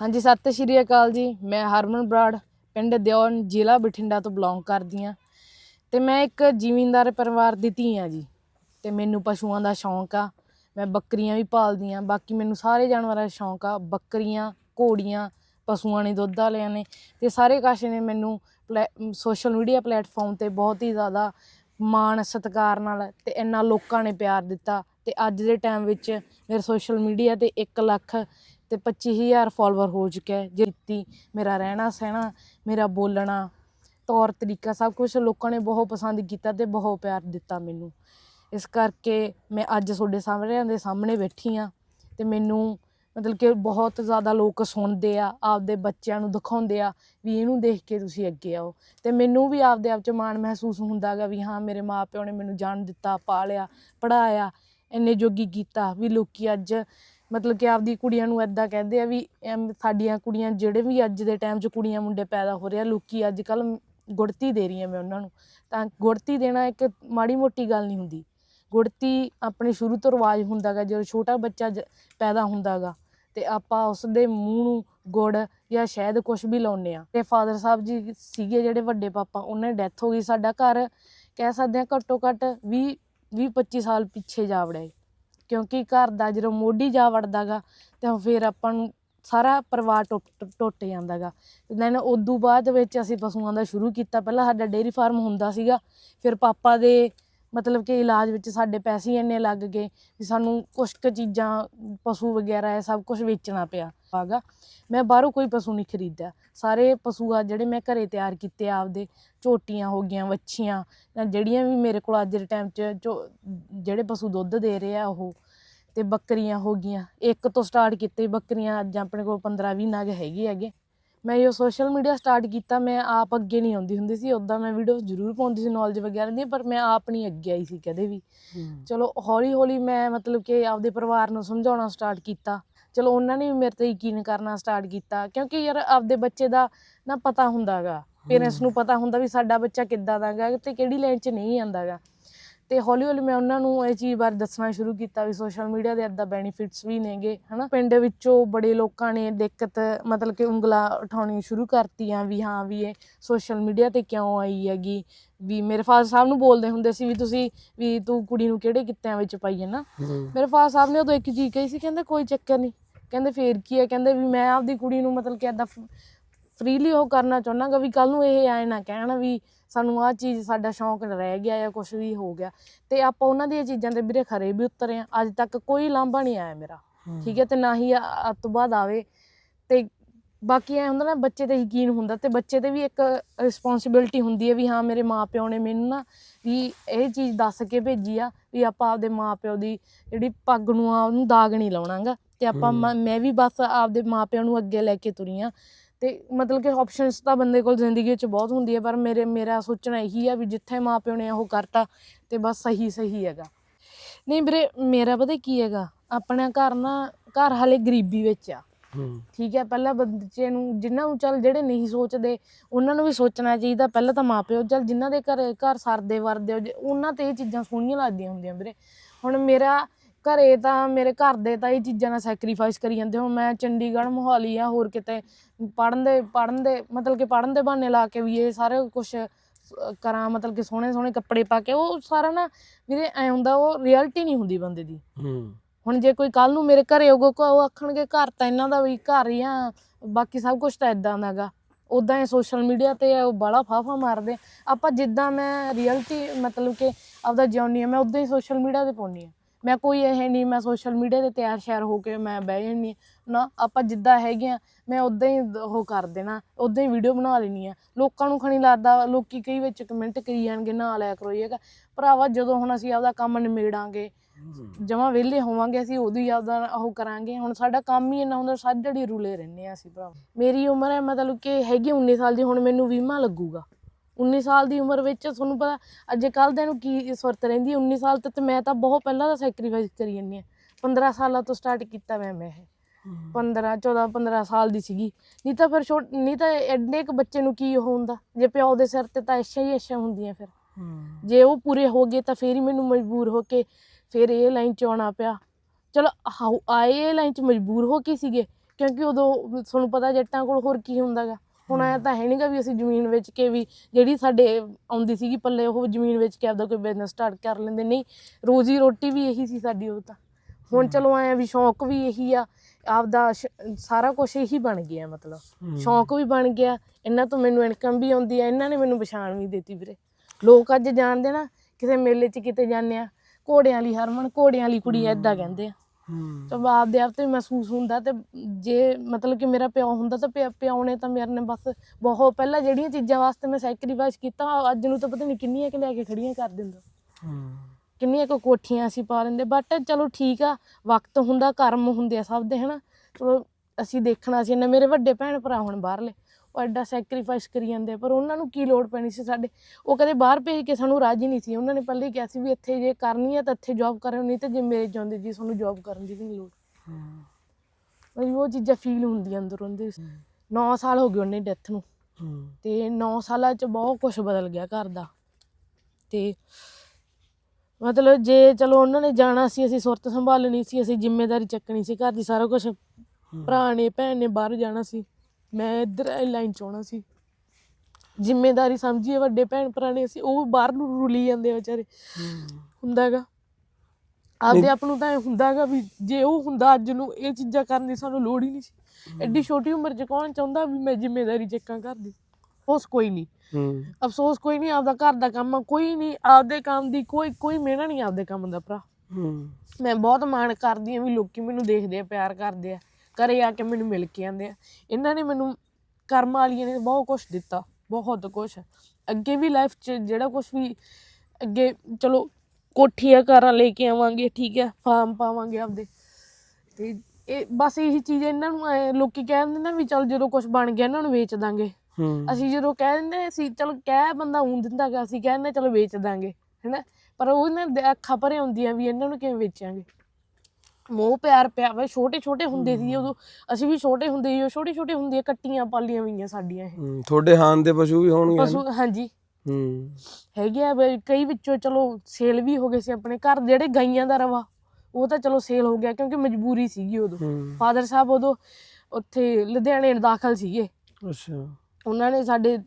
ਹਾਂਜੀ, ਸਤਿ ਸ਼੍ਰੀ ਅਕਾਲ ਜੀ। ਮੈਂ ਹਰਮਨ ਬਰਾੜ, ਪਿੰਡ ਦਿਉਨ ਜ਼ਿਲ੍ਹਾ ਬਠਿੰਡਾ ਤੋਂ ਬਿਲੋਂਗ ਕਰਦੀ ਹਾਂ। ਤੇ ਮੈਂ ਇੱਕ ਜ਼ਿਮੀਂਦਾਰ ਪਰਿਵਾਰ ਦੀ ਧੀ ਆ ਜੀ। ਤੇ ਮੈਨੂੰ ਪਸ਼ੂਆਂ ਦਾ ਸ਼ੌਂਕ ਆ। ਮੈਂ ਬੱਕਰੀਆਂ ਵੀ ਪਾਲਦੀ ਹਾਂ। ਬਾਕੀ ਮੈਨੂੰ ਸਾਰੇ ਜਾਨਵਰਾਂ ਦਾ ਸ਼ੌਂਕ ਆ। ਬੱਕਰੀਆਂ, ਘੋੜੀਆਂ, ਪਸ਼ੂਆਂ ਨੇ ਦੁੱਧ ਵਾਲਿਆਂ ਨੇ। ਤੇ ਸਾਰੇ ਕਾਸ਼ੇ ਨੇ ਮੈਨੂੰ ਸੋਸ਼ਲ ਮੀਡੀਆ ਪਲੇਟਫਾਰਮ ਤੇ ਬਹੁਤ ਹੀ ਜ਼ਿਆਦਾ ਮਾਣ, ਸਤਿਕਾਰ ਨਾਲ ਤੇ ਇੰਨਾ ਲੋਕਾਂ ਨੇ ਪਿਆਰ ਦਿੱਤਾ। ਤੇ ਅੱਜ ਦੇ ਟਾਈਮ ਵਿੱਚ ਮੇਰੇ ਸੋਸ਼ਲ ਮੀਡੀਆ ਤੇ 1 ਲੱਖ ਤੇ 25000 ਫਾਲੋਅਰ ਹੋ ਚੁੱਕਿਆ ਹੈ ਜਿੱਤੀ ਮੇਰਾ ਰਹਿਣਾ ਸਹਿਣਾ, ਮੇਰਾ ਬੋਲਣਾ, ਤੌਰ ਤਰੀਕਾ ਸਭ ਕੁਝ ਲੋਕਾਂ ਨੇ ਬਹੁਤ ਪਸੰਦ ਕੀਤਾ ਤੇ ਬਹੁਤ ਪਿਆਰ ਦਿੱਤਾ ਮੈਨੂੰ। ਇਸ ਕਰਕੇ ਮੈਂ ਅੱਜ ਤੁਹਾਡੇ ਸਾਹਮਣੇ ਦੇ ਸਾਹਮਣੇ ਬੈਠੀ ਆ ਤੇ ਮੈਨੂੰ ਮਤਲਬ ਕਿ ਬਹੁਤ ਜ਼ਿਆਦਾ ਲੋਕ ਸੁਣਦੇ ਆ, ਆਪਦੇ ਬੱਚਿਆਂ ਨੂੰ ਦਿਖਾਉਂਦੇ ਆ ਵੀ ਇਹਨੂੰ ਦੇਖ ਕੇ ਤੁਸੀਂ ਅੱਗੇ ਆਓ। ਤੇ ਮੈਨੂੰ ਵੀ ਆਪਦੇ ਆਪ 'ਚ ਮਾਣ ਮਹਿਸੂਸ ਹੁੰਦਾਗਾ ਵੀ ਹਾਂ, ਮੇਰੇ ਮਾਪਿਓ ਨੇ ਮੈਨੂੰ ਜਾਣ ਦਿੱਤਾ, ਪਾਲਿਆ ਪੜਾਇਆ ਇੰਨੇ ਜੋਗੀ ਕੀਤਾ ਵੀ ਲੋਕੀ ਅੱਜ ਮਤਲਬ ਕਿ ਆਪਦੀ ਕੁੜੀਆਂ ਨੂੰ ਐਦਾਂ ਕਹਿੰਦੇ ਆ ਵੀ ਐਮ ਸਾਡੀਆਂ ਕੁੜੀਆਂ ਜਿਹੜੇ ਵੀ ਅੱਜ ਦੇ ਟਾਈਮ 'ਚ ਕੁੜੀਆਂ ਮੁੰਡੇ ਪੈਦਾ ਹੋ ਰਹੇ ਆ, ਲੋਕੀ ਅੱਜ ਕੱਲ ਗੁੜਤੀ ਦੇ ਰਹੀ ਆ ਮੈਂ ਉਹਨਾਂ ਨੂੰ। ਤਾਂ ਗੁੜਤੀ ਦੇਣਾ ਇੱਕ ਮਾੜੀ ਮੋਟੀ ਗੱਲ ਨਹੀਂ ਹੁੰਦੀ। ਗੁੜਤੀ ਆਪਣੇ ਸ਼ੁਰੂ ਤੋਂ ਰਿਵਾਜ ਹੁੰਦਾਗਾ ਜਦੋਂ ਛੋਟਾ ਬੱਚਾ ਜ- ਪੈਦਾ ਹੁੰਦਾਗਾ ਤੇ ਆਪਾਂ ਉਸ ਦੇ ਮੂੰਹ ਨੂੰ ਗੁੜ ਜਾਂ ਸ਼ਾਇਦ ਕੁਝ ਵੀ ਲਾਉਂਦੇ ਆ ਤੇ ਫਾਦਰ ਸਾਹਿਬ ਜੀ ਸੀਗੇ ਜਿਹੜੇ ਵੱਡੇ ਪਾਪਾ, ਉਹਨਾਂ ਦੀ ਡੈਥ ਹੋ ਗਈ ਸਾਡਾ ਘਰ। ਕਹਿ ਸਕਦੇ ਆ ਘੱਟੋ ਘੱਟ 20 20 25 ਸਾਲ ਪਿੱਛੇ ਜਾ ਵੜਿਆ ਕਿਉਂਕਿ ਘਰ ਦਾ ਜਦੋਂ ਮੋਢੀ ਜਾ ਵੜਦਾਗਾ ਤਾਂ ਫਿਰ ਆਪਾਂ ਨੂੰ ਸਾਰਾ ਪਰਿਵਾਰ ਟੁੱਟ ਟੁੱਟ ਜਾਂਦਾਗਾ। ਦੈਨ ਉਦੋਂ ਬਾਅਦ ਵਿੱਚ ਅਸੀਂ ਪਸ਼ੂਆਂ ਦਾ ਸ਼ੁਰੂ ਕੀਤਾ। ਪਹਿਲਾਂ ਸਾਡਾ ਡੇਅਰੀ ਫਾਰਮ ਹੁੰਦਾ ਸੀਗਾ। ਫਿਰ ਪਾਪਾ ਦੇ ਮਤਲਬ ਕਿ ਇਲਾਜ ਵਿੱਚ ਸਾਡੇ ਪੈਸੇ ਇੰਨੇ ਲੱਗ ਗਏ ਵੀ ਸਾਨੂੰ ਕੁਛ ਕੁ ਚੀਜ਼ਾਂ, ਪਸ਼ੂ ਵਗੈਰਾ ਇਹ ਸਭ ਕੁਝ ਵੇਚਣਾ ਪਿਆ ਹੈਗਾ। ਮੈਂ ਬਾਹਰੋਂ ਕੋਈ ਪਸ਼ੂ ਨਹੀਂ ਖਰੀਦਿਆ। ਸਾਰੇ ਪਸ਼ੂ ਆ ਜਿਹੜੇ ਮੈਂ ਘਰੇ ਤਿਆਰ ਕੀਤੇ ਆਪਦੇ, ਝੋਟੀਆਂ ਹੋ ਗਈਆਂ, ਵੱਛੀਆਂ, ਜਾਂ ਜਿਹੜੀਆਂ ਵੀ ਮੇਰੇ ਕੋਲ ਅੱਜ ਦੇ ਟਾਈਮ 'ਚ ਝੋ- ਜਿਹੜੇ ਪਸ਼ੂ ਦੁੱਧ ਦੇ ਰਹੇ ਆ ਉਹ, ਤੇ ਬੱਕਰੀਆਂ ਹੋ ਗਈਆਂ। ਇੱਕ ਤੋਂ ਸਟਾਰਟ ਕੀਤੇ ਬੱਕਰੀਆਂ, ਅੱਜ ਆਪਣੇ ਕੋਲ 15 20 ਨਗ ਹੈਗੇ ਹੈਗੇ। ਮੈਂ ਇਹ ਸੋਸ਼ਲ ਮੀਡੀਆ ਸਟਾਰਟ ਕੀਤਾ ਮੈਂ ਆਪ ਅੱਗੇ ਨਹੀਂ ਆਉਂਦੀ ਹੁੰਦੀ ਸੀ ਉਦਾਂ ਮੈਂ ਵੀਡੀਓਜ਼ ਜ਼ਰੂਰ ਪਾਉਂਦੀ ਸੀ ਨੌਲੇਜ ਵਗੈਰਾ ਦੀ ਪਰ ਮੈਂ ਆਪ ਨਹੀਂ ਅੱਗੇ ਆਈ ਸੀ ਕਦੇ ਵੀ। ਚਲੋ ਹੌਲੀ ਹੌਲੀ ਮੈਂ ਮਤਲਬ ਕਿ ਆਪਦੇ ਪਰਿਵਾਰ ਨੂੰ ਸਮਝਾਉਣਾ ਸਟਾਰਟ ਕੀਤਾ। ਚਲੋ ਉਹਨਾਂ ਨੇ ਵੀ ਮੇਰੇ ਤੇ ਯਕੀਨ ਕਰਨਾ ਸਟਾਰਟ ਕੀਤਾ ਕਿਉਂਕਿ ਯਾਰ ਆਪਦੇ ਬੱਚੇ ਦਾ ਨਾ ਪਤਾ ਹੁੰਦਾਗਾ। ਪੇਰੈਂਟਸ ਨੂੰ ਪਤਾ ਹੁੰਦਾ ਵੀ ਸਾਡਾ ਬੱਚਾ ਕਿੱਦਾਂ ਦਾ ਗਾ ਤੇ ਕਿਹੜੀ ਲਾਈਨ 'ਚ ਨਹੀਂ ਆਂਦਾਗਾ ਤੇ ਹੌਲੀ ਹੌਲੀ ਮੈਂ ਉਹਨਾਂ ਨੂੰ ਇਹ ਚੀਜ਼ ਬਾਰੇ ਦੱਸਣਾ ਸ਼ੁਰੂ ਕੀਤਾ ਵੀ ਸੋਸ਼ਲ ਮੀਡੀਆ ਦੇ ਇੱਦਾਂ ਬੈਨੀਫਿਟਸ ਵੀ ਨੇਗੇ ਹਨਾ? ਪਿੰਡ ਵਿੱਚੋਂ ਬੜੇ ਲੋਕਾਂ ਨੇ ਦਿੱਕਤ ਮਤਲਬ ਕਿ ਉਂਗਲਾਂ ਉਠਾਉਣੀ ਸ਼ੁਰੂ ਕਰਤੀਆਂ ਵੀ ਹਾਂ ਵੀ ਇਹ ਸੋਸ਼ਲ ਮੀਡੀਆ ਤੇ ਕਿਉਂ ਆਈ ਹੈਗੀ? ਵੀ ਮੇਰੇ ਫਾਦਰ ਸਾਹਿਬ ਨੂੰ ਬੋਲਦੇ ਹੁੰਦੇ ਸੀ ਵੀ ਤੁਸੀਂ ਵੀ ਤੂੰ ਕੁੜੀ ਨੂੰ ਕਿਹੜੇ ਕਿੱਤਿਆਂ ਵਿੱਚ ਪਾਈ ਹੈ ਨਾ? ਮੇਰੇ ਫਾਦਰ ਸਾਹਿਬ ਨੇ ਉਦੋਂ ਇੱਕ ਚੀਜ਼ ਕਹੀ ਸੀ ਕਹਿੰਦੇ ਕੋਈ ਚੱਕਰ ਨਹੀਂ ਕਹਿੰਦੇ ਫੇਰ ਕੀ ਹੈ? ਕਹਿੰਦੇ ਵੀ ਮੈਂ ਆਪਦੀ ਕੁੜੀ ਨੂੰ ਮਤਲਬ ਕਿ ਐਦਾਂ ਫ੍ਰੀਲੀ ਉਹ ਕਰਨਾ ਚਾਹੁੰਦਾਗਾ ਵੀ ਕੱਲ ਨੂੰ ਇਹ ਐ ਨਾ ਕਹਿਣ ਵੀ ਸਾਨੂੰ ਆਹ ਚੀਜ਼ ਸਾਡਾ ਸ਼ੌਂਕ ਰਹਿ ਗਿਆ ਜਾਂ ਕੁਝ ਵੀ ਹੋ ਗਿਆ। ਤੇ ਆਪਾਂ ਉਹਨਾਂ ਦੀਆਂ ਚੀਜ਼ਾਂ ਤੇ ਵੀਰੇ ਖਰੇ ਵੀ ਉਤਰੇ ਆ। ਅੱਜ ਤੱਕ ਕੋਈ ਲਾਂਭਾ ਨਹੀਂ ਆਇਆ ਮੇਰਾ। ਠੀਕ ਹੈ ਤੇ ਨਾ ਹੀ ਅੱਜ ਤੋਂ ਬਾਅਦ ਆਵੇ। ਤੇ ਬਾਕੀ ਐ ਹੁੰਦਾ ਨਾ ਬੱਚੇ ਤੇ ਯਕੀਨ ਹੁੰਦਾ ਤੇ ਬੱਚੇ ਤੇ ਵੀ ਇੱਕ ਰਿਸਪੌਂਸਿਬਿਲਟੀ ਹੁੰਦੀ ਹੈ ਵੀ ਹਾਂ ਮੇਰੇ ਮਾਪਿਓ ਨੇ ਮੈਨੂੰ ਨਾ ਵੀ ਇਹ ਚੀਜ਼ ਦੱਸ ਕੇ ਭੇਜੀ ਆ ਵੀ ਆਪਾਂ ਆਪਦੇ ਮਾਪਿਓ ਦੀ ਜਿਹੜੀ ਪੱਗ ਨੂੰ ਆ ਉਹਨੂੰ ਦਾਗ ਨਹੀਂ ਲਾਉਣਾਗਾ ਤੇ ਆਪਾਂ ਮ- ਮੈਂ ਵੀ ਬਸ ਆਪਦੇ ਮਾਪਿਆਂ ਨੂੰ ਅੱਗੇ ਲੈ ਕੇ ਤੁਰੀ ਆ। ਤੇ ਮਤਲਬ ਕਿ ਆਪਸ਼ਨਸ ਤਾਂ ਬੰਦੇ ਕੋਲ ਜ਼ਿੰਦਗੀ ਵਿੱਚ ਬਹੁਤ ਹੁੰਦੀ ਹੈ ਪਰ ਮੇਰੇ ਮੇਰਾ ਸੋਚਣਾ ਇਹੀ ਆ ਵੀ ਜਿੱਥੇ ਮਾਪਿਓ ਨੇ ਉਹ ਕਰਤਾ ਤੇ ਬਸ ਸਹੀ ਸਹੀ ਹੈਗਾ। ਨਹੀਂ ਵੀਰੇ ਮੇਰਾ ਪਤਾ ਕੀ ਹੈਗਾ ਆਪਣਾ ਘਰ ਨਾ ਘਰ ਹਾਲੇ ਗਰੀਬੀ ਵਿੱਚ ਆ। ਠੀਕ ਹੈ ਪਹਿਲਾਂ ਬੱਚੇ ਨੂੰ ਜਿਨ੍ਹਾਂ ਨੂੰ ਚੱਲ ਜਿਹੜੇ ਨਹੀਂ ਸੋਚਦੇ ਉਹਨਾਂ ਨੂੰ ਵੀ ਸੋਚਣਾ ਚਾਹੀਦਾ ਪਹਿਲਾਂ ਤਾਂ ਮਾਪਿਓ ਚੱਲ ਜਿਨ੍ਹਾਂ ਦੇ ਘਰ ਘਰ ਸਰਦੇ ਵਰਦੇ ਉਹਨਾਂ ਤੇ ਇਹ ਚੀਜ਼ਾਂ ਸੋਹਣੀਆਂ ਲੱਗਦੀਆਂ ਹੁੰਦੀਆਂ ਵੀਰੇ। ਹੁਣ ਮੇਰਾ ਘਰੇ ਤਾਂ ਮੇਰੇ ਘਰ ਦੇ ਤਾਂ ਇਹ ਚੀਜ਼ਾਂ ਨਾਲ ਸੈਕਰੀਫਾਈਸ ਕਰੀ ਜਾਂਦੇ। ਹੁਣ ਮੈਂ ਚੰਡੀਗੜ੍ਹ ਮੋਹਾਲੀ ਆ ਹੋਰ ਕਿਤੇ ਪੜਨ ਦੇ ਪੜਨ ਦੇ ਮਤਲਬ ਕਿ ਪੜਨ ਦੇ ਬਹਾਨੇ ਲਾ ਕੇ ਵੀ ਇਹ ਸਾਰੇ ਕੁਝ ਕਰਾਂ ਮਤਲਬ ਕਿ ਸੋਹਣੇ ਸੋਹਣੇ ਕੱਪੜੇ ਪਾ ਕੇ ਉਹ ਸਾਰਾ ਨਾ ਵੀਰੇ ਐ ਹੁੰਦਾ ਉਹ ਰਿਐਲਿਟੀ ਨਹੀਂ ਹੁੰਦੀ ਬੰਦੇ ਦੀ। ਹੁਣ ਜੇ ਕੋਈ ਕੱਲ ਨੂੰ ਮੇਰੇ ਘਰੇ ਆਊਗਾ ਕੋ ਉਹ ਆਖਣਗੇ ਘਰ ਤਾਂ ਇਹਨਾਂ ਦਾ ਵੀ ਘਰ ਹੀ ਆ ਬਾਕੀ ਸਭ ਕੁਝ ਤਾਂ ਇਦਾਂ ਦਾਗਾ ਉਦਾਂ ਹੀ ਸੋਸ਼ਲ ਮੀਡੀਆ ਤੇ ਉਹ ਬੜਾ ਫਾਫਾ ਮਾਰਦੇ। ਆਪਾਂ ਜਿੱਦਾਂ ਮੈਂ ਰਿਐਲਿਟੀ ਮਤਲਬ ਕਿ ਆਪਦਾ ਜਿਉਂਦੀ ਆ ਮੈਂ ਉਦਾਂ ਹੀ ਸੋਸ਼ਲ ਮੀਡੀਆ ਤੇ ਪਾਉਂਦੀ ਆ। ਮੈਂ ਕੋਈ ਇਹ ਨਹੀਂ ਮੈਂ ਸੋਸ਼ਲ ਮੀਡੀਆ ਤੇ ਤਿਆਰ ਸ਼ਿਆਰ ਹੋ ਕੇ ਮੈਂ ਬਹਿ ਹਾਂ। ਨਾ ਆਪਾਂ ਜਿੱਦਾਂ ਹੈਗੇ ਆ ਮੈਂ ਉਦਾਂ ਹੀ ਉਹ ਕਰ ਦੇਣਾ ਉਦਾਂ ਹੀ ਵੀਡੀਓ ਬਣਾ ਲੈਣੀ ਆ ਲੋਕਾਂ ਨੂੰ ਖਣੀ ਲੱਗਦਾ ਲੋਕੀ ਕਈ ਵਿੱਚ ਕਮੈਂਟ ਕਰੀ ਜਾਣਗੇ ਨਾ ਲਿਆ ਕਰੋ ਇਹ ਹੈਗਾ। ਭਰਾਵਾ ਜਦੋਂ ਹੁਣ ਅਸੀਂ ਆਪਦਾ ਕੰਮ ਨਿਮੇੜਾਂਗੇ ਜਮਾਂ ਵਿਹਲੇ ਹੋਵਾਂਗੇ ਅਸੀਂ ਉਦੋਂ ਹੀ ਆਪਦਾ ਉਹ ਕਰਾਂਗੇ। ਹੁਣ ਸਾਡਾ ਕੰਮ ਹੀ ਇੰਨਾ ਹੁੰਦਾ ਸਾਰੀ ਦਿਹਾੜੀ ਰੁਲੇ ਰਹਿੰਦੇ ਆ ਅਸੀਂ ਭਰਾ ਮੇਰੀ ਉਮਰ ਹੈ ਮਤਲਬ ਕਿ ਹੈਗੀ 19 ਸਾਲ ਦੀ ਹੁਣ ਮੈਨੂੰ 20ਵਾਂ ਲੱਗੂਗਾ। 19 ਸਾਲ ਦੀ ਉਮਰ ਵਿੱਚ ਤੁਹਾਨੂੰ ਪਤਾ ਅੱਜ ਕੱਲ੍ਹ ਦੇ ਨੂੰ ਕੀ ਸੁਰਤ ਰਹਿੰਦੀ ਹੈ 19 ਸਾਲ ਤੇ ਤੇ ਮੈਂ ਤਾਂ ਬਹੁਤ ਪਹਿਲਾਂ ਦਾ ਸੈਕਰੀਫਾਈਸ ਕਰੀ ਜਾਂਦੀ ਹਾਂ। 15 ਸਾਲਾਂ ਤੋਂ ਸਟਾਰਟ ਕੀਤਾ ਮੈਂ ਮੈਂ ਇਹ। 15 14 15 ਸਾਲ ਦੀ ਸੀਗੀ। ਨਹੀਂ ਤਾਂ ਫਿਰ ਛੋਟ ਨਹੀਂ ਤਾਂ ਐਡੇ ਇੱਕ ਬੱਚੇ ਨੂੰ ਕੀ ਹੁੰਦਾ? ਜੇ ਪਿਓ ਦੇ ਸਿਰ ਤੇ ਤਾਂ ਇੱਛਾ ਹੀ ਇੱਛਾ ਹੁੰਦੀਆਂ ਫਿਰ। ਜੇ ਉਹ ਪੂਰੇ ਹੋ ਗਏ ਤਾਂ ਫੇਰ ਹੀ ਮੈਨੂੰ ਮਜਬੂਰ ਹੋ ਕੇ ਫਿਰ ਇਹ ਲਾਈਨ 'ਚ ਆਉਣਾ ਪਿਆ। ਚਲੋ ਆਏ ਇਹ ਲਾਈਨ 'ਚ ਮਜਬੂਰ ਹੋ ਕੇ ਸੀਗੇ ਕਿਉਂਕਿ ਉਦੋਂ ਤੁਹਾਨੂੰ ਪਤਾ ਜੱਟਾਂ ਕੋਲ ਹੋਰ ਕੀ ਹੁੰਦਾਗਾ। ਹੁਣ ਐ ਤਾਂ ਹੈ ਨਹੀਂਗਾ ਵੀ ਅਸੀਂ ਜ਼ਮੀਨ ਵੇਚ ਕੇ ਵੀ ਜਿਹੜੀ ਸਾਡੇ ਆਉਂਦੀ ਸੀਗੀ ਪੱਲੇ ਉਹ ਜ਼ਮੀਨ ਵੇਚ ਕੇ ਆਪਦਾ ਕੋਈ ਬਿਜ਼ਨਸ ਸਟਾਰਟ ਕਰ ਲੈਂਦੇ। ਨਹੀਂ ਰੋਜ਼ੀ ਰੋਟੀ ਵੀ ਇਹੀ ਸੀ ਸਾਡੀ ਉਹ ਤਾਂ। ਹੁਣ ਚਲੋ ਐ ਵੀ ਸ਼ੌਂਕ ਵੀ ਇਹੀ ਆ ਆਪਦਾ ਸਾਰਾ ਕੁਝ ਇਹੀ ਬਣ ਗਿਆ ਮਤਲਬ। ਸ਼ੌਂਕ ਵੀ ਬਣ ਗਿਆ ਇਹਨਾਂ ਤੋਂ ਮੈਨੂੰ ਇਨਕਮ ਵੀ ਆਉਂਦੀ ਆ ਇਹਨਾਂ ਨੇ ਮੈਨੂੰ ਪਛਾਣ ਵੀ ਦਿੱਤੀ ਵੀਰੇ। ਲੋਕ ਅੱਜ ਜਾਣਦੇ ਨਾ ਕਿਸੇ ਮੇਲੇ 'ਚ ਕਿਤੇ ਜਾਂਦੇ ਆ ਘੋੜਿਆਂ ਵਾਲੀ ਹਰਮਨ ਘੋੜਿਆਂ ਵਾਲੀ ਕੁੜੀ ਐਦਾਂ ਕਹਿੰਦੇ ਆ। ਤਾਂ ਆਪਦੇ ਆਪ ਤੇ ਮਹਿਸੂਸ ਹੁੰਦਾ ਤੇ ਜੇ ਮਤਲਬ ਕਿ ਮੇਰਾ ਪਿਓ ਹੁੰਦਾ ਤਾਂ ਪਿਓ ਨੇ ਤਾਂ ਮੇਰੇ ਨੇ ਬਸ ਬਹੁਤ ਪਹਿਲਾਂ ਜਿਹੜੀਆਂ ਚੀਜ਼ਾਂ ਵਾਸਤੇ ਮੈਂ ਸੈਕਰੀਫਾਈਸ ਕੀਤਾ ਅੱਜ ਨੂੰ ਤਾਂ ਪਤਾ ਨਹੀਂ ਕਿੰਨੀਆਂ ਕਿ ਲੈ ਕੇ ਖੜੀਆਂ ਕਰ ਦਿੰਦਾ। ਹੂੰ। ਕਿੰਨੀਆਂ ਕੁ ਕੋਠੀਆਂ ਅਸੀਂ ਪਾ ਲੈਂਦੇ ਬਟ ਚਲੋ ਠੀਕ ਆ ਵਕਤ ਹੁੰਦਾ ਕਰਮ ਹੁੰਦੇ ਆ ਸਭ ਦੇ ਹਨਾ? ਚਲੋ ਅਸੀਂ ਦੇਖਣਾ ਸੀ ਨਾ ਮੇਰੇ ਵੱਡੇ ਭੈਣ ਭਰਾ ਹੁਣ ਬਾਹਰਲੇ। ਉਹ ਐਡਾ ਸੈਕਰੀਫਾਈਸ ਕਰੀ ਜਾਂਦੇ ਪਰ ਉਹਨਾਂ ਨੂੰ ਕੀ ਲੋੜ ਪੈਣੀ ਸੀ ਸਾਡੇ? ਉਹ ਕਦੇ ਬਾਹਰ ਭੇਜ ਕੇ ਸਾਨੂੰ ਰਾਜੀ ਨਹੀਂ ਸੀ। ਉਹਨਾਂ ਨੇ ਪਹਿਲੇ ਹੀ ਕਿਹਾ ਸੀ ਵੀ ਇੱਥੇ ਜੇ ਕਰਨੀ ਹੈ ਤਾਂ ਇੱਥੇ ਜੌਬ ਕਰਿਓ ਨਹੀਂ ਤੇ ਜੇ ਮੇਰੇ ਚਾਹੁੰਦੇ ਜੀ ਤੁਹਾਨੂੰ ਜੌਬ ਕਰਨ ਦੀ ਵੀ ਨਹੀਂ ਲੋੜ। ਹੂੰ। ਮੈਨੂੰ ਉਹ ਚੀਜ਼ਾਂ ਫੀਲ ਹੁੰਦੀਆਂ ਅੰਦਰ ਉਹਦੇ 9 ਸਾਲ ਹੋ ਗਏ ਉਹਨੇ ਡੈਥ ਨੂੰ। ਤੇ 9 ਸਾਲਾਂ ਚ ਬਹੁਤ ਕੁਝ ਬਦਲ ਗਿਆ ਘਰ ਦਾ। ਤੇ ਮਤਲਬ ਜੇ ਚਲੋ ਉਹਨਾਂ ਨੇ ਜਾਣਾ ਸੀ ਅਸੀਂ ਸੁਰਤ ਸੰਭਾਲਣੀ ਸੀ ਅਸੀਂ ਜ਼ਿੰਮੇਵਾਰੀ ਚੱਕਣੀ ਸੀ ਘਰ ਦੀ ਸਾਰਾ ਕੁਝ ਭਰਾ ਨੇ ਭੈਣ ਨੇ ਬਾਹਰ ਜਾਣਾ ਸੀ। ਮੈਂ ਇੱਧਰ ਲਾਈਨ ਚ ਆਉਣਾ ਸੀ। ਜ਼ਿੰਮੇਵਾਰੀ ਸਮਝੀਏ ਵੱਡੇ ਭੈਣ ਭਰਾ ਨੇ ਅਸੀਂ ਉਹ ਬਾਹਰ ਨੂੰ ਰੁਲੀ ਜਾਂਦੇ ਆ ਵਿਚਾਰੇ। ਹੁੰਦਾਗਾ। ਆਪਦੇ ਆਪ ਨੂੰ ਤਾਂ ਇਹ ਹੁੰਦਾਗਾ ਵੀ ਜੇ ਉਹ ਹੁੰਦਾ ਅੱਜ ਨੂੰ ਇਹ ਚੀਜ਼ਾਂ ਕਰਨ ਦੀ ਸਾਨੂੰ ਲੋੜ ਹੀ ਨਹੀਂ ਸੀ। ਐਡੀ ਛੋਟੀ ਉਮਰ 'ਚ ਕੌਣ ਚਾਹੁੰਦਾ ਵੀ ਮੈਂ ਜ਼ਿੰਮੇਵਾਰੀ ਚੱਕਾਂ ਘਰ ਦੀ ਉਸ ਕੋਈ ਨਹੀਂ। ਅਫਸੋਸ ਕੋਈ ਨਹੀਂ ਆਪਦਾ ਘਰ ਦਾ ਕੰਮ ਕੋਈ ਨਹੀਂ ਆਪਦੇ ਕੰਮ ਦੀ ਕੋਈ ਕੋਈ ਮਿਹਣਾ ਨਹੀਂ ਆਪਦੇ ਕੰਮ ਦਾ ਭਰਾ। ਮੈਂ ਬਹੁਤ ਮਾਣ ਕਰਦੀ ਆ ਵੀ ਲੋਕੀ ਮੈਨੂੰ ਦੇਖਦੇ ਆ ਪਿਆਰ ਕਰਦੇ ਆ। ਘਰੇ ਆ ਕੇ ਮੈਨੂੰ ਮਿਲ ਕੇ ਆਉਂਦੇ ਆ। ਇਹਨਾਂ ਨੇ ਮੈਨੂੰ ਕਰਮ ਵਾਲੀਆਂ ਨੇ ਬਹੁਤ ਕੁਝ ਦਿੱਤਾ ਬਹੁਤ ਕੁਝ ਅੱਗੇ ਵੀ ਲਾਈਫ 'ਚ ਜਿਹੜਾ ਕੁਝ ਵੀ ਅੱਗੇ ਚਲੋ ਕੋਠੀਆਂ ਕਾਰਾਂ ਲੈ ਕੇ ਆਵਾਂਗੇ ਠੀਕ ਹੈ ਫਾਰਮ ਪਾਵਾਂਗੇ ਆਪਦੇ। ਤੇ ਇਹ ਬਸ ਇਹੀ ਚੀਜ਼ ਇਹਨਾਂ ਨੂੰ ਲੋਕੀ ਕਹਿ ਦਿੰਦੇ ਨਾ ਵੀ ਚਲ ਜਦੋਂ ਕੁਝ ਬਣ ਗਿਆ ਇਹਨਾਂ ਨੂੰ ਵੇਚ ਦਾਂਗੇ। ਅਸੀਂ ਜਦੋਂ ਕਹਿ ਦਿੰਦੇ ਅਸੀਂ ਚਲੋ ਕਹਿ ਬੰਦਾ ਊਂ ਦਿੰਦਾ ਗਾ ਅਸੀਂ ਕਹਿੰਦੇ ਚਲੋ ਵੇਚ ਦਾਂਗੇ ਹੈਨਾ। ਪਰ ਉਹ ਨਾ ਦ- ਅੱਖਾਂ ਭਰੇ ਹੁੰਦੀਆਂ ਵੀ ਇਹਨਾਂ ਨੂੰ ਕਿਵੇਂ ਵੇਚਾਂਗੇ। ਮੋਹ ਪਿਆਰ ਪਿਆ ਵਾ ਛੋਟੇ ਛੋਟੇ ਹੁੰਦੇ ਸੀ ਉਦੋਂ ਅਸੀਂ ਵੀ ਛੋਟੇ ਹੁੰਦੇ ਸੀ ਉਹ ਛੋਟੇ ਛੋਟੇ ਹੁੰਦੇ ਕੱਟੀਆਂ ਪਾਲੀਆਂ ਹੋਈਆਂ ਸਾਡੀਆਂ ਇਹ। ਹੂੰ ਤੁਹਾਡੇ ਹਾਨ ਦੇ ਪਸ਼ੂ ਵੀ ਹੋਣਗੇ ਪਸ਼ੂ ਹਾਂਜੀ। ਹੂੰ। ਹੈਗੇ ਆ ਬਈ ਕਈ ਵਿੱਚੋਂ ਚਲੋ ਸੇਲ ਵੀ ਹੋ ਗਏ ਸੀ ਆਪਣੇ ਘਰ ਜਿਹੜੇ ਗਾਈਆਂ ਦਾ ਰਵਾ ਉਹ ਤਾਂ ਚਲੋ ਸੇਲ ਹੋ ਗਿਆ ਕਿਉਂਕਿ ਮਜਬੂਰੀ ਸੀਗੀ ਉਦੋਂ। ਹੂੰ। ਫਾਦਰ ਸਾਹਿਬ ਉਦੋਂ ਉੱਥੇ ਲੁਧਿਆਣੇ ਦਾਖਲ ਸੀਗੇ। ਅੱਛਾ। ਉਹਨਾਂ ਨੇ ਸਾਡੇ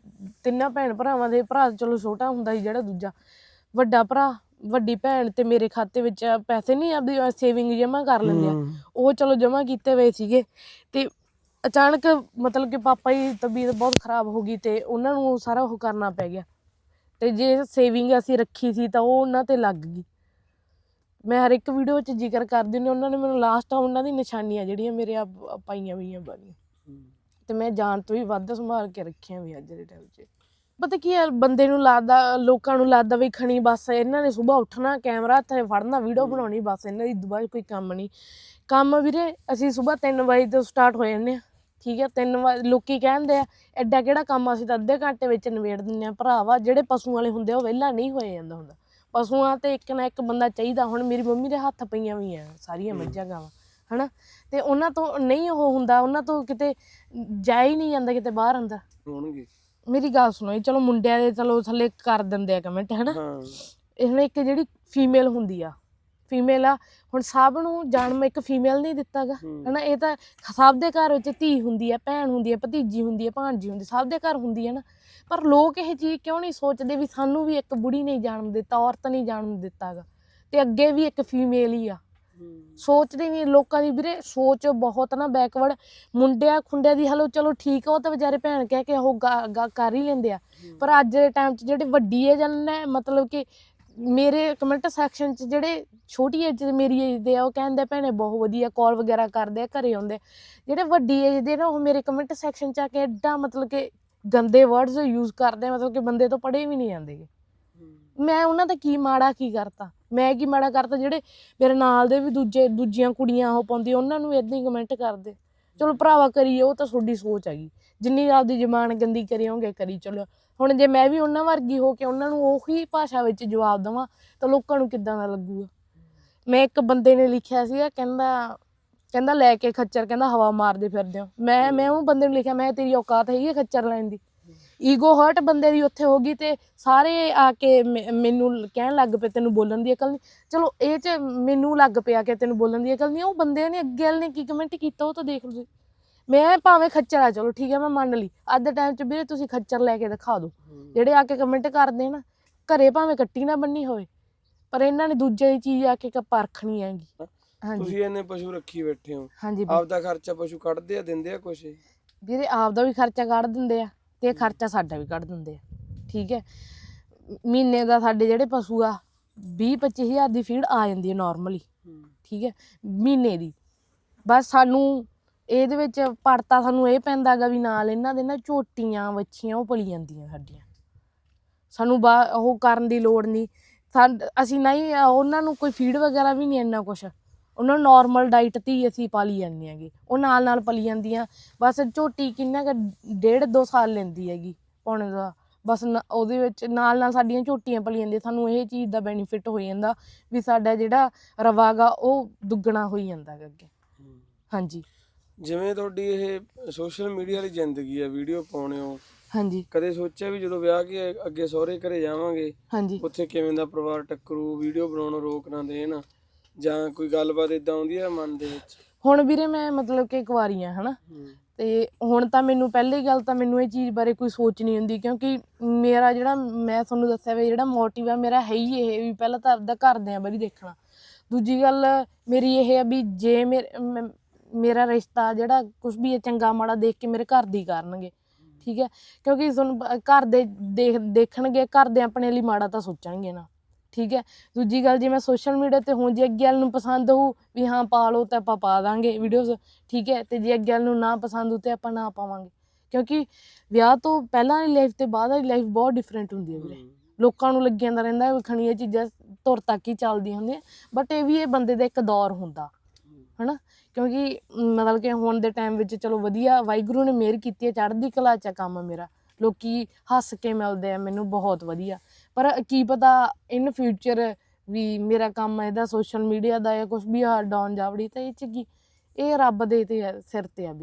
ਤਿੰਨਾਂ ਭੈਣ ਭਰਾਵਾਂ ਦੇ ਭਰਾ ਚਲੋ ਛੋਟਾ ਹੁੰਦਾ ਸੀ ਜਿਹੜਾ ਦੂਜਾ ਵੱਡਾ ਭਰਾ ਵੱਡੀ ਭੈਣ ਤੇ ਮੇਰੇ ਖਾਤੇ ਵਿੱਚ ਪੈਸੇ ਨਹੀਂ ਆਪਦੀ ਸੇਵਿੰਗ ਜਮ੍ਹਾਂ ਕਰ ਲੈਂਦੇ ਆ। ਉਹ ਚਲੋ ਜਮ੍ਹਾਂ ਕੀਤੇ ਹੋਏ ਸੀਗੇ। ਤੇ ਅਚਾਨਕ ਮਤਲਬ ਕਿ ਪਾਪਾ ਦੀ ਤਬੀਅਤ ਬਹੁਤ ਖਰਾਬ ਹੋ ਗਈ ਤੇ ਉਹਨਾਂ ਨੂੰ ਸਾਰਾ ਉਹ ਕਰਨਾ ਪੈ ਗਿਆ। ਤੇ ਜੇ ਸੇਵਿੰਗ ਅਸੀਂ ਰੱਖੀ ਸੀ ਤਾਂ ਉਹ ਉਹਨਾਂ ਤੇ ਲੱਗ ਗਈ। ਮੈਂ ਹਰ ਇੱਕ ਵੀਡੀਓ 'ਚ ਜ਼ਿਕਰ ਕਰਦੀ ਨੇ ਉਹਨਾਂ ਨੇ ਮੈਨੂੰ ਲਾਸਟ ਆ ਉਹਨਾਂ ਦੀ ਨਿਸ਼ਾਨੀਆਂ ਜਿਹੜੀਆਂ ਮੇਰੇ ਆ ਆ ਪਾਈਆਂ ਹੋਈਆਂ ਬਾਨੀਆਂ ਤੇ ਮੈਂ ਜਾਨ ਤੋਂ ਵੀ ਵੱਧ ਸੰਭਾਲ ਕੇ ਰੱਖੀਆਂ ਵੀ ਅੱਜ ਦੇ ਟਾਈਮ 'ਚ। ਪਤਾ ਕੀ ਹੈ ਬੰਦੇ ਨੂੰ ਲੱਗਦਾ ਲੋਕਾਂ ਨੂੰ ਲੱਗਦਾ ਵੀ ਖਣੀ ਬਸ ਇਹਨਾਂ ਨੇ ਸਵੇਰ ਉੱਠਣਾ ਕੈਮਰਾ ਹੱਥੇ ਫੜਨਾ ਵੀਡੀਓ ਬਣਾਉਣੀ ਬਸ ਇਹਨਾਂ ਦੀ ਦੁਬਾਰਾ ਕੋਈ ਕੰਮ ਨਹੀਂ। ਕੰਮ ਵੀਰੇ ਅਸੀਂ ਸਵੇਰ 3 ਵਜੇ ਤੋਂ ਸਟਾਰਟ ਹੋ ਜਾਂਦੇ ਆ ਠੀਕ ਹੈ 3 ਵਜੇ ਲੋਕੀ ਕਹਿੰਦੇ ਆ ਐਡਾ ਕਿਹੜਾ ਕੰਮ ਅਸੀਂ ਤਾਂ ਅੱਧੇ ਘੰਟੇ ਵਿੱਚ ਨਿਬੇੜ ਦਿੰਦੇ ਆ ਭਰਾਵਾ ਜਿਹੜੇ ਪਸ਼ੂ ਵਾਲੇ ਹੁੰਦੇ ਆ, ਉਹ ਵਿਹਲਾ ਨਹੀਂ ਹੋਇਆ ਜਾਂਦਾ ਹੁੰਦਾ। ਪਸ਼ੂਆਂ ਤੇ ਇੱਕ ਨਾ ਇੱਕ ਬੰਦਾ ਚਾਹੀਦਾ ਹੁਣ ਮੇਰੀ ਮੰਮੀ ਦੇ ਹੱਥ ਪਈਆਂ ਹੋਈਆਂ ਸਾਰੀਆਂ ਮੱਝਾਂ ਗਾਵਾਂ ਹਨਾ? ਤੇ ਉਹਨਾਂ ਤੋਂ ਨਹੀਂ ਉਹ ਹੁੰਦਾ ਉਹਨਾਂ ਤੋਂ ਕਿਤੇ ਜਾ ਹੀ ਨਹੀਂ ਜਾਂਦਾ ਕਿਤੇ ਬਾਹਰ ਅੰਦਰ। ਹੋਣਗੇ। ਮੇਰੀ ਗੱਲ ਸੁਣੋ ਜੀ, ਚਲੋ ਮੁੰਡਿਆਂ ਦੇ ਚਲੋ ਥੱਲੇ ਕਰ ਦਿੰਦੇ ਆ ਕਮੈਂਟ ਹਨਾ? ਹਾਂ। ਇਹ ਹੁਣ ਇੱਕ ਜਿਹੜੀ ਫੀਮੇਲ ਹੁੰਦੀ ਆ ਫੀਮੇਲ ਆ ਹੁਣ ਸਭ ਨੂੰ ਜਨਮ ਇੱਕ ਫੀਮੇਲ ਨਹੀਂ ਦਿੱਤਾਗਾ। ਹਨਾ? ਇਹ ਤਾਂ ਸਭ ਦੇ ਘਰ ਵਿੱਚ ਧੀ ਹੁੰਦੀ ਆ ਭੈਣ ਹੁੰਦੀ ਆ ਭਤੀਜੀ ਹੁੰਦੀ ਆ ਭਾਂਜੀ ਹੁੰਦੀ ਸਭ ਦੇ ਘਰ ਹੁੰਦੀ ਆ ਨਾ। ਪਰ ਲੋਕ ਇਹ ਚੀਜ਼ ਕਿਉਂ ਨਹੀਂ ਸੋਚਦੇ ਵੀ ਸਾਨੂੰ ਵੀ ਇੱਕ ਬੁੜੀ ਨਹੀਂ ਜਨਮ ਦਿੱਤਾ ਔਰਤ ਨਹੀਂ ਜਨਮ ਦਿੱਤਾਗਾ ਤੇ ਅੱਗੇ ਵੀ ਇੱਕ ਫੀਮੇਲ ਹੀ ਆ। ਸੋਚਦੇ ਨਹੀਂ ਲੋਕਾਂ ਦੀ ਵੀਰੇ ਸੋਚ ਬਹੁਤ ਨਾ ਬੈਕਵਰਡ ਮੁੰਡਿਆਂ ਖੁੰਡਿਆਂ ਦੀ ਹਲੋ ਚਲੋ ਠੀਕ ਆ ਉਹ ਤਾਂ ਵਿਚਾਰੇ ਭੈਣ ਕਹਿ ਕੇ ਉਹ ਗਾ- ਗਾ- ਕਰ ਹੀ ਲੈਂਦੇ ਆ। ਪਰ ਅੱਜ ਦੇ ਟਾਈਮ 'ਚ ਜਿਹੜੇ ਵੱਡੀ ਏਜ ਨੇ ਮਤਲਬ ਕਿ ਮੇਰੇ ਕਮੈਂਟ ਸੈਕਸ਼ਨ 'ਚ ਜਿਹੜੇ ਛੋਟੀ ਏਜ ਦੇ ਮੇਰੀ ਏਜ ਦੇ ਆ ਉਹ ਕਹਿੰਦੇ ਭੈਣੇ ਬਹੁਤ ਵਧੀਆ ਕਾਲ ਵਗੈਰਾ ਕਰਦੇ ਆ ਘਰੇ ਆਉਂਦੇ ਜਿਹੜੇ ਵੱਡੀ ਏਜ ਦੇ ਨਾ ਉਹ ਮੇਰੇ ਕਮੈਂਟ ਸੈਕਸ਼ਨ 'ਚ ਆ ਕੇ ਐਡਾ ਮਤਲਬ ਕਿ ਗੰਦੇ ਵਰਡਸ ਯੂਜ਼ ਕਰਦੇ ਆ ਮਤਲਬ ਕਿ ਬੰਦੇ ਤੋਂ ਪੜ੍ਹੇ ਵੀ ਨਹੀਂ ਜਾਂਦੇ। ਮੈਂ ਉਹਨਾਂ ਦਾ ਕੀ ਮਾੜਾ ਕੀ ਕਰਤਾ? ਮੈਂ ਕੀ ਮਾੜਾ ਕਰਤਾ, ਜਿਹੜੇ ਮੇਰੇ ਨਾਲ ਦੇ ਵੀ ਦੂਜੇ, ਦੂਜੀਆਂ ਕੁੜੀਆਂ ਉਹ ਪਾਉਂਦੀ, ਉਹਨਾਂ ਨੂੰ ਇਦਾਂ ਹੀ ਕਮੈਂਟ ਕਰਦੇ। ਚਲੋ ਭਰਾਵਾ ਕਰੀਏ, ਉਹ ਤਾਂ ਤੁਹਾਡੀ ਸੋਚ ਹੈਗੀ। ਜਿੰਨੀ ਆਪਦੀ ਜ਼ਬਾਨ ਗੰਦੀ ਕਰੀ ਹੋਗੇ ਕਰੀ ਚਲੋ। ਹੁਣ ਜੇ ਮੈਂ ਵੀ ਉਹਨਾਂ ਵਰਗੀ ਹੋ ਕੇ ਉਹਨਾਂ ਨੂੰ ਉਹੀ ਭਾਸ਼ਾ ਵਿੱਚ ਜਵਾਬ ਦਵਾਂ, ਤਾਂ ਲੋਕਾਂ ਨੂੰ ਕਿੱਦਾਂ ਦਾ ਲੱਗੂਗਾ? ਮੈਂ ਇੱਕ ਬੰਦੇ ਨੇ ਲਿਖਿਆ ਸੀਗਾ, ਕਹਿੰਦਾ ਕਹਿੰਦਾ ਲੈ ਕੇ ਖੱਚਰ, ਕਹਿੰਦਾ ਹਵਾ ਮਾਰਦੇ ਫਿਰਦੇ ਹੋ। ਮੈਂ ਮੈਂ ਉਹ ਬੰਦੇ ਨੂੰ ਲਿਖਿਆ, ਮੈਂ ਤੇਰੀ ਔਕਾਤ ਹੈਗੀ ਹੈ ਖੱਚਰ ਲੈਣ ਦੀ। ਈਗੋ ਹਰਟ ਬੰਦੇ ਦੀ ਉੱਥੇ ਹੋ ਗਈ ਤੇ ਸਾਰੇ ਆ ਕੇ ਮੈਨੂੰ ਕਹਿਣ ਲੱਗ ਪਏ ਤੈਨੂੰ ਬੋਲਣ ਦੀ ਅਕਲ ਨਹੀਂ। ਚਲੋ ਇਹ ਚ ਮੈਨੂੰ ਲੱਗ ਪਿਆ ਕਿ ਤੈਨੂੰ ਬੋਲਣ ਦੀ ਅਕਲ ਨਹੀਂ ਉਹ ਬੰਦੇ ਨੇ ਅੱਗੇ ਵਾਲੇ ਨੇ ਕੀ ਕਮੈਂਟ ਕੀਤਾ ਉਹ ਤਾਂ ਦੇਖ ਲਓ ਮੈਂ ਭਾਵੇਂ ਖੱਚਰ ਆ ਚਲੋ ਠੀਕ ਹੈ ਮੈਂ ਮੰਨ ਲਈ। ਅੱਜ ਦੇ ਟਾਈਮ 'ਚ ਵੀਰੇ ਤੁਸੀਂ ਖੱਚਰ ਲੈ ਕੇ ਦਿਖਾ ਦਿਓ। ਜਿਹੜੇ ਆ ਕੇ ਕਮੈਂਟ ਕਰਦੇ ਨਾ ਘਰੇ ਭਾਵੇਂ ਕੱਟੀ ਨਾ ਬੰਨੀ ਹੋਵੇ ਪਰ ਇਹਨਾਂ ਨੇ ਦੂਜੇ ਦੀ ਚੀਜ਼ ਆ ਕੇ ਪਰਖਣੀ ਹੈਗੀ। ਹਾਂਜੀ। ਤੁਸੀਂ ਇੰਨੇ ਪਸ਼ੂ ਰੱਖੀ ਬੈਠੇ ਹੋ। ਵੀਰੇ। ਆਪਦਾ ਖਰਚਾ ਪਸ਼ੂ ਕੱਢਦੇ ਆ ਦਿੰਦੇ ਆ ਕੁਛ? ਵੀਰੇ ਆਪ ਦਾ ਵੀ ਖਰਚਾ ਕੱਢ ਦਿੰਦੇ ਆ। ਤੇ ਖਰਚਾ ਸਾਡਾ ਵੀ ਕੱਢ ਦਿੰਦੇ ਆ। ਠੀਕ ਹੈ? ਮਹੀਨੇ ਦਾ ਸਾਡੇ ਜਿਹੜੇ ਪਸ਼ੂ ਆ 20 ਹਜ਼ਾਰ ਦੀ ਫੀਡ ਆ ਜਾਂਦੀ ਹੈ ਨਾਰਮਲੀ ਠੀਕ ਹੈ? ਮਹੀਨੇ ਦੀ। ਬਸ ਸਾਨੂੰ ਇਹਦੇ ਵਿੱਚ ਪੜਤਾ ਸਾਨੂੰ ਇਹ ਪੈਂਦਾਗਾ ਵੀ ਨਾਲ ਇਹਨਾਂ ਦੇ ਨਾ ਝੋਟੀਆਂ, ਵੱਛੀਆਂ ਉਹ ਪਲੀ ਜਾਂਦੀਆਂ ਸਾਡੀਆਂ। ਸਾਨੂੰ ਬਾ, ਉਹ ਕਰਨ ਦੀ ਲੋੜ ਨਹੀਂ। ਸਾਡ- ਅਸੀਂ ਨਹੀਂ ਅਹ ਉਹਨਾਂ ਨੂੰ ਕੋਈ ਫੀਡ ਵਗੈਰਾ ਵੀ ਨਹੀਂ ਇੰਨਾ ਕੁਛ। ਉਹਨਾਂ ਨੂੰ ਨਾਰਮਲ ਡਾਈਟ ਤੇ ਹੀ ਅਸੀਂ ਪਾਲੀ ਜਾਂਦੇ ਹੈਗੇ। ਉਹ ਨਾਲ ਨਾਲ ਪਲੀ ਜਾਂਦੀਆਂ। ਬਸ ਝੋਟੀ ਕਿੰਨਾ ਕੁ ਡੇਢ ਦੋ ਸਾਲ ਲੈਂਦੀ ਹੈਗੀ ਪੌਣੇ ਦਾ ਬਸ ਉਹਦੇ ਵਿੱਚ ਨਾਲ ਨਾਲ ਸਾਡੀਆਂ ਝੋਟੀਆਂ ਪਲੀ ਜਾਂਦੀਆਂ। ਸਾਨੂੰ ਇਹ ਚੀਜ਼ ਦਾ ਬੈਨੀਫਿਟ ਹੋ ਜਾਂਦਾ ਵੀ ਸਾਡਾ ਜਿਹੜਾ ਰਵਾਗਾ ਉਹ ਦੁੱਗਣਾ ਹੋਈ ਜਾਂਦਾ ਅੱਗੇ। ਹਾਂਜੀ। ਜਿਵੇਂ ਤੁਹਾਡੀ ਇਹ ਸੋਸ਼ਲ ਮੀਡੀਆ ਦੀ ਜ਼ਿੰਦਗੀ ਆ ਵੀਡੀਓ ਪਾਉਣੇ ਹੋ। ਹਾਂਜੀ। ਕਦੇ ਸੋਚਿਆ ਵੀ ਜਦੋਂ ਵਿਆਹ ਕੇ ਅੱਗੇ ਸਹੁਰੇ ਘਰੇ ਜਾਵਾਂਗੇ ਹਾਂਜੀ। ਉੱਥੇ ਕਿਵੇਂ ਦਾ ਪਰਿਵਾਰ ਟੱਕਰੂ ਵੀਡੀਓ ਬਣਾਉਣੋਂ ਰੋਕ ਨਾ ਦੇਣ। ਜਾਂ ਕੋਈ ਗੱਲਬਾਤ ਇਦਾਂ ਆਉਂਦੀ ਆ ਮਨ ਦੇ ਵਿੱਚ? ਹੁਣ ਵੀਰੇ ਮੈਂ ਮਤਲਬ ਕਿ ਕੁਆਰੀ ਆ ਹਨਾ? ਤੇ ਹੁਣ ਤਾਂ ਮੈਨੂੰ ਪਹਿਲੀ ਗੱਲ ਤਾਂ ਮੈਨੂੰ ਇਹ ਚੀਜ਼ ਬਾਰੇ ਕੋਈ ਸੋਚ ਨਹੀਂ ਹੁੰਦੀ ਕਿਉਂਕਿ ਮੇਰਾ ਜਿਹੜਾ ਮੈਂ ਤੁਹਾਨੂੰ ਦੱਸਿਆ ਵੀ ਜਿਹੜਾ ਮੋਟਿਵ ਆ ਮੇਰਾ ਹੈ ਹੀ ਇਹ ਵੀ ਪਹਿਲਾਂ ਤਾਂ ਆਪਦਾ ਘਰਦਿਆਂ ਬਾਰੇ ਦੇਖਣਾ। ਦੂਜੀ ਗੱਲ ਮੇਰੀ ਇਹ ਆ ਵੀ ਜੇ ਮੇਰੇ ਰਿਸ਼ਤਾ ਜਿਹੜਾ ਕੁਝ ਵੀ ਚੰਗਾ ਮਾੜਾ ਦੇਖ ਕੇ ਮੇਰੇ ਘਰ ਦੀ ਕਰਨਗੇ ਠੀਕ ਹੈ? ਕਿਉਂਕਿ ਤੁਹਾਨੂੰ ਘਰ ਦੇ ਦੇਖ ਦੇਖਣਗੇ ਘਰ ਦੇ ਆਪਣੇ ਲਈ ਮਾੜਾ ਤਾਂ ਸੋਚਣਗੇ ਨਾ। ਠੀਕ ਹੈ। ਦੂਜੀ ਗੱਲ ਜੇ ਮੈਂ ਸੋਸ਼ਲ ਮੀਡੀਆ ਤੇ ਹੁਣ ਜੇ ਅੱਗੇ ਵਾਲੇ ਨੂੰ ਪਸੰਦ ਹੋਊ ਵੀ ਹਾਂ ਪਾ ਲਓ ਤਾਂ ਆਪਾਂ ਪਾ ਦਾਂਗੇ ਵੀਡੀਓਜ਼ ਠੀਕ ਹੈ। ਤੇ ਜੇ ਅੱਗੇ ਵਾਲੇ ਨੂੰ ਨਾ ਪਸੰਦ ਹੋ ਤੇ ਆਪਾਂ ਨਾ ਪਾਵਾਂਗੇ। ਕਿਉਂਕਿ ਵਿਆਹ ਤੋਂ ਪਹਿਲਾਂ ਦੀ ਲਾਈਫ ਤੇ ਬਾਅਦ ਦੀ ਲਾਈਫ ਬਹੁਤ ਡਿਫਰੈਂਟ ਹੁੰਦੀ ਹੈ ਵੀਰੇ। ਲੋਕਾਂ ਨੂੰ ਲੱਗੀ ਜਾਂਦਾ ਰਹਿੰਦਾ ਵੀ ਖਣੀ ਇਹ ਚੀਜ਼ਾਂ ਧੁਰ ਤੱਕ ਹੀ ਚੱਲਦੀਆਂ ਹੁੰਦੀਆਂ। ਬਟ ਇਹ ਵੀ ਇਹ ਬੰਦੇ ਦਾ ਇੱਕ ਦੌਰ ਹੁੰਦਾ ਹਨਾ। ਕਿਉਂਕਿ ਮਤਲਬ ਕਿ ਹੁਣ ਦੇ ਟਾਈਮ ਵਿੱਚ ਚਲੋ ਵਧੀਆ ਵਾਹਿਗੁਰੂ ਨੇ ਮਿਹਰ ਕੀਤੀ ਹੈ ਚੜ੍ਹਦੀ ਕਲਾ ਚ ਕੰਮ ਮੇਰਾ। ਲੋਕੀ ਹੱਸ ਕੇ ਮਿਲਦੇ ਆ ਮੈਨੂੰ ਬਹੁਤ ਵਧੀਆ। ਪਰ ਕੀ ਪਤਾ ਇਨ ਫਿਊਚਰ ਵੀ ਮੇਰਾ ਕੰਮ ਇਹਦਾ ਸੋਸ਼ਲ ਮੀਡੀਆ ਦਾ ਜਾਂ ਕੁਝ ਵੀ ਆ, ਡਾਊਨ ਜਾਵੜੀ ਤਾਂ ਇਹ ਚ ਕੀ? ਇਹ ਰੱਬ ਦੇ ਤੇ ਸਿਰ ਤੇ ਆ ਵੀਰੇ।